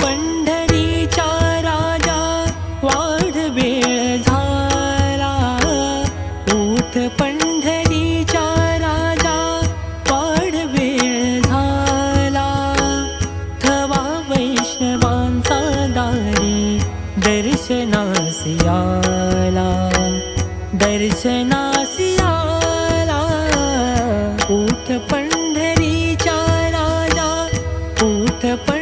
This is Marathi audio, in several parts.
पंढरीचा राजा वाढ वेळ झाला. उठ पंढरीचा राजा वाढ वेळ झाला. थवा वैष्णवांचा दारी दर्शनासियाला दर्शनासियाला दर्शनासी आला उठ पंढरीचा राजा उठ पंढरीचा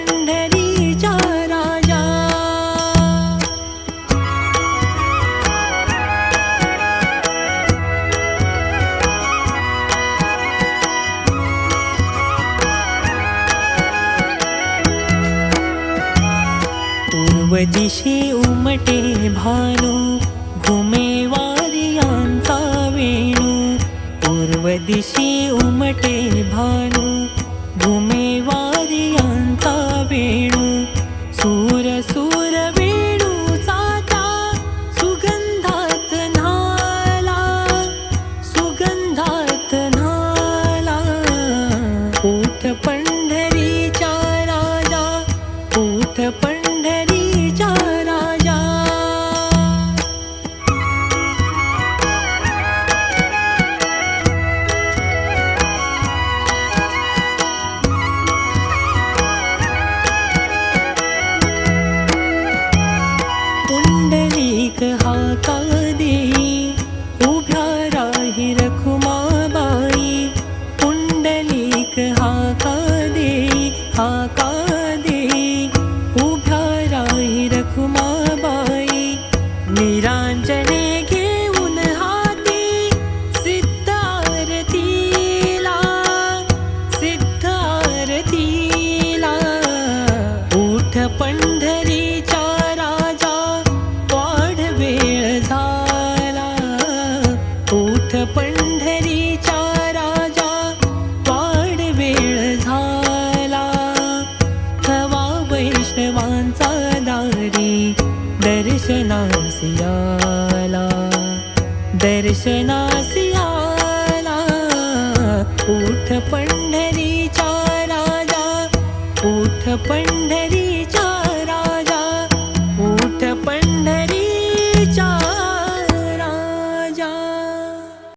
दिशी उमटे भानू घुमे वारियांचा वेणू पूर्व दिशी उमटे भानू घुमे वारियांचा वेणू सूर उठ पंढरीचा राजा वाढ वेळ झाला. थवा वैष्णवांचा दारी दर्शनासियाला. दर्शनासियाला. दर्शनासी उठ पंढरीचा राजा उठ पंढरी